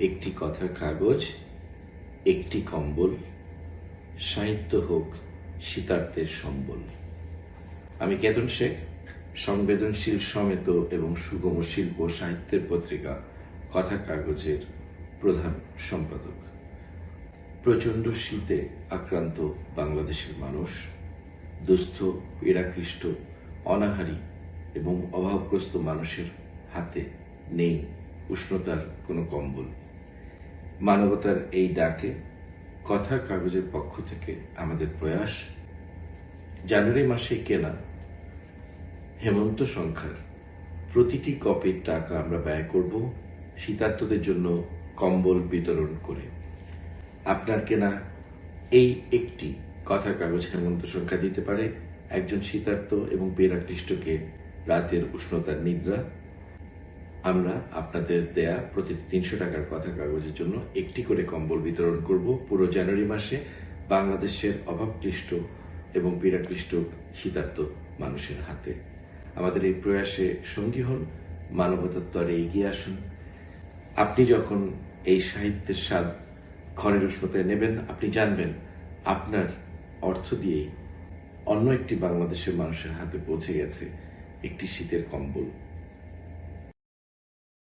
একটি কথার কাগজ, একটি কম্বল, সাহিত্য হোক শীতার্থের সম্বল। আমি কেতন শেখ, সংবেদনশীল সমেত এবং সুগম শিল্প সাহিত্যের পত্রিকা, কথা কাগজের প্রধান সম্পাদক। প্রচণ্ড শীতে আক্রান্ত বাংলাদেশের মানুষ, দুস্থ, পীড়াকৃষ্ট, অনাহারী এবং অভাবগ্রস্ত মানুষের হাতে নেই উষ্ণতার কোনো কম্বল। মানবতার এই ডাকে কথার কাগজের পক্ষ থেকে আমাদের প্রয়াস। জানুয়ারি মাসে কেনা হেমন্ত সংখ্যার প্রতিটি কপির টাকা আমরা ব্যয় করব শীতার্তদের জন্য কম্বল বিতরণ করে। আপনার কেনা এই একটি কথা কাগজ হেমন্ত সংখ্যা দিতে পারে। একজন শীতার্ত এবং পেরাকৃষ্টকে রাতের উষ্ণতার নিদ্রা আমরা আপনাদের দেয়া প্রতিটি তিনশো টাকার কথা কাগজের জন্য একটি করে কম্বল বিতরণ করব। পুরো জানুয়ারি মাসে বাংলাদেশের অভাবক্লিষ্ট এবং পীড়াকৃষ্ট, শীতার্ত মানুষের হাতে। আমাদের এই প্রয়াসে সঙ্গী হন, মানবতার তরে এগিয়ে আসুন। আপনি যখন এই সাহিত্যের স্বাদ ঘরের উষ্ণতায় নেবেন, আপনি জানবেন আপনার অর্থ দিয়েই অন্য একটি বাংলাদেশের মানুষের হাতে পৌঁছে গেছে একটি শীতের কম্বল।